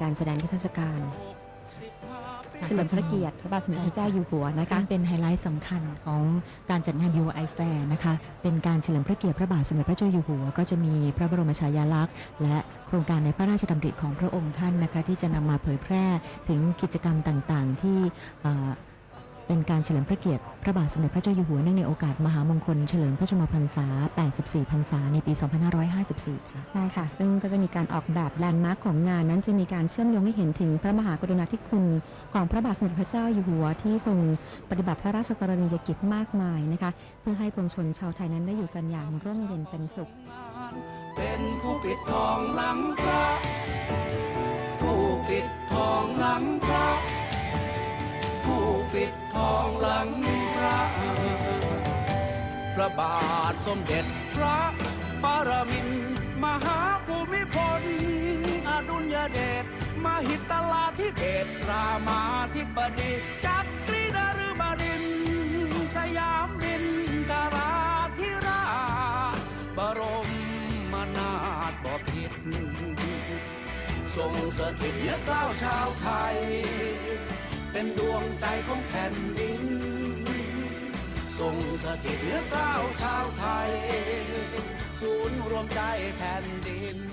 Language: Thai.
การแสดงนิทรรศการเฉลิมพระเกียรติพระบาทสมเด็จพระเจ้าอยู่หัวนะคะเป็นไฮไลท์สำคัญของการจัดงาน UI Fair นะคะเป็นการเฉลิมพระเกียรติพระบาทสมเด็จพระเจ้าอยู่หัว ก็จะมีพระบรมฉายาลักษณ์ และโครงการในพระราชดำริของพระองค์ท่านนะคะที่จะนำมาเผยแพร่ถึงกิจกรรมต่างๆ ที่ เป็นการเฉลิมพระเกียรติพระบาทสมเด็จพระเจ้าอยู่หัวเนื่องในโอกาสมหามงคลเฉลิมพระชนมพรรษา 84 พรรษาในปี 2554 ค่ะ ใช่ค่ะ ซึ่งก็จะมีการออกแบบแลนด์มาร์คของงานนั้นจะมีการเชื่อมโยงให้เห็นถึงพระมหากรุณาธิคุณของพระบาทสมเด็จพระเจ้าอยู่หัวที่ทรงปฏิบัติพระราชกรณียกิจมากมายนะคะ เพื่อให้ปวงชนชาวไทยนั้นได้อยู่กันอย่างร่มเย็นเป็นสุข เป็นผู้ปิดทองหลังพระ ผู้ปิดทองหลังพระ ระบาทสมเด็จพระปรมินทรมหาภูมิพล อดุลยเดชมหิตลาธิเบศรามาธิบดีจักรีนฤบดิน สยามดินกราธิราชบรมนาถบพิตรทรงสถิตเหนือกล้าวชาวไทย เป็นดวงใจของแผ่นดิน ทรงสถิตเหนือก้าวชาวไทย ศูนย์รวมใจแผ่นดิน